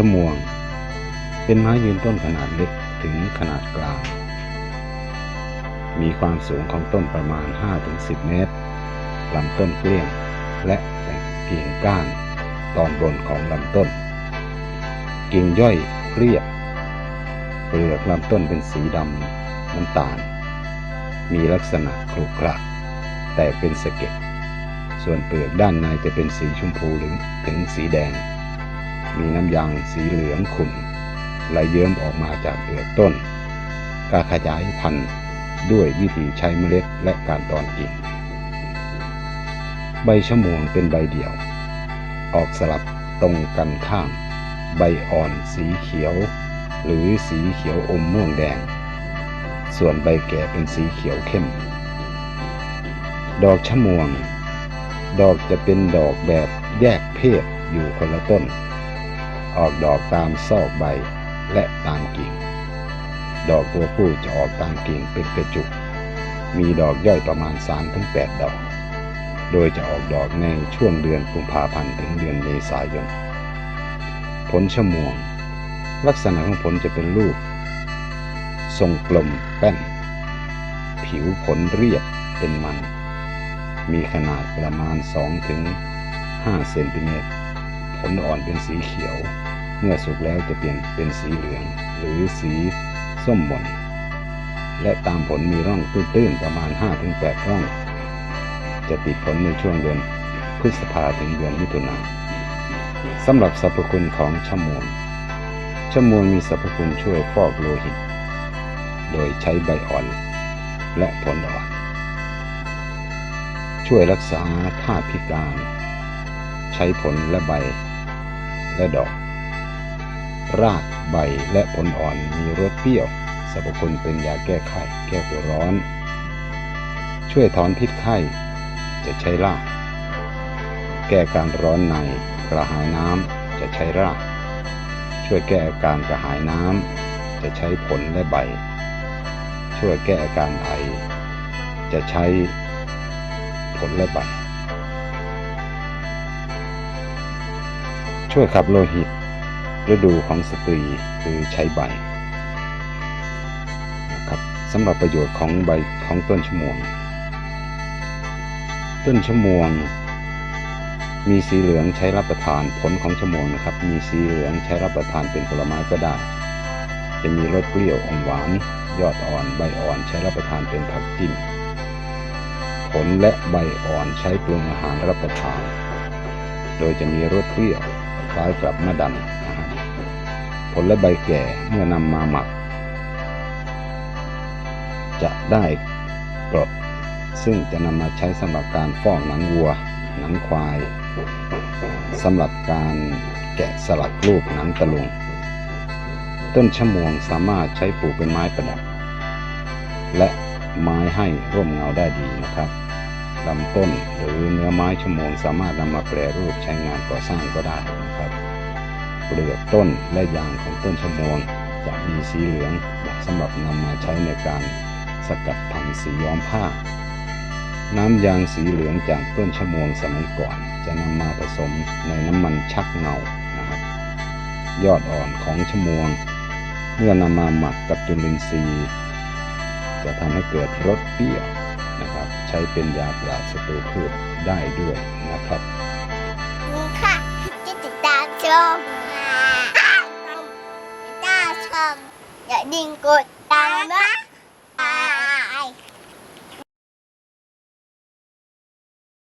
ชะมวง เป็นไม้ยืนต้นขนาดเล็กถึงขนาดกลาง มีความสูงของต้นประมาณ 5-10 เมตรลำต้นเกลี้ยง และแต่งกิ่งก้านตอนบนของลำต้น กิ่งย่อยเรียบ เปลือกลำต้นเป็นสีดำน้ำตาล มีลักษณะครุขระแต่เป็นสะเก็ดส่วนเปลือกด้านในจะเป็นสีชมพูหรือถึงสีแดง มีน้ำยางสีเหลืองขุ่นไหลเยิ้มออกมาจากเปลือกต้น การขยายพันธุ์ด้วยวิธีใช้เมล็ดและการตอนกิ่ง ใบชะมวงเป็นใบเดี่ยว ออกสลับตรงกันข้าม ใบอ่อนสีเขียว หรือสีเขียวอมม่วงแดง ส่วนใบแก่เป็นสีเขียวเข้ม ดอกชะมวง ดอกจะเป็นดอกแบบแยกเพศอยู่คนละต้น ออกดอกตามซอกใบและตามกิ่ง ดอกตัวผู้จะออกตามกิ่งเป็นกระจุก มีดอกย่อยประมาณ 3-8 ดอก โดยจะออกดอกในช่วงเดือนกุมภาพันธ์ถึงเดือนเมษายน ผลชมวง ลักษณะของผลจะเป็นลูกทรงกลมแป้น ผิวผลเรียบเป็นมัน มีขนาดประมาณ 2-5 เซนติเมตร ผลอ่อนเป็นสีเขียว เมื่อสุกแล้วจะเปลี่ยนเป็นสีเหลือง หรือสีส้มหม่นและตามผลมีร่องตื้นๆประมาณ 5-8 ร่อง จะติดผลในช่วงเดือนพฤษภาถึงเดือนมิถุนาสำหรับสรรพคุณของชะมวงชะมวงมีสรรพคุณช่วยฟอกโลหิต โดยใช้ใบอ่อนและผลอ่อน ช่วยรักษาธาตุพิการ ใช้ผลและใบ และดอก รากใบและผลอ่อนมีรสเปรี้ยวสรรพคุณเป็นยาแก้ไข้แก้ปวดร้อน ช่วยถอนพิษไข้จะใช้ราก แก้การร้อนในกระหายน้ำจะใช้ราก ช่วยแก้อาการกระหายน้ำจะใช้ผลและใบ ช่วยแก้อาการไอจะใช้ผลและใบ ช่วยขับโลหิต ฤดูของสตรีคือใช้ใบนะครับสำหรับประโยชน์ของใบของต้นชะมวง ต้นชะมวง มีสีเหลืองใช้รับประทานผลของชะมวงนะครับ มีสีเหลืองใช้รับประทานเป็นผลไม้ก็ได้ จะมีรสเปรี้ยวอมหวาน ยอดอ่อนใบอ่อนใช้รับประทานเป็นผักจิ้มผลและใบอ่อนใช้ปรุงอาหารรับประทาน โดยจะมีรสเปรี้ยว ล้ายกับมะดันผลและใบแก่เมื่อนำมาหมัก จะได้กรดซึ่งจะนำมาใช้สำหรับการฟอกหนังวัว หนังควายสำหรับการแกะสลักรูปหนังตะลุง ต้นชะมวงสามารถใช้ปลูกเป็นไม้ประดับ และไม้ให้ร่มเงาได้ดีนะครับลำต้นหรือเนื้อไม้ชะมวงสามารถนำมาแปรรูปใช้งานก่อสร้างก็ได้ เปลือกต้นและยางของต้นชะมวง จะมีสีเหลืองสำหรับนำมาใช้ในการสกัดทำสีย้อมผ้า น้ำยางสีเหลืองจากต้นชะมวงสมัยก่อน จะนำมาผสมในน้ำมันชักเงานะครับยอดอ่อนของชะมวง เมื่อนำมาหมักกับจุลินทรีย์ จะทำให้เกิดรสเปรี้ยวนะครับ ใช้เป็นยาปราบศัตรูพืชได้ด้วยนะครับ นี่ค่ะที่ติดตามชม ถ้าชมอย่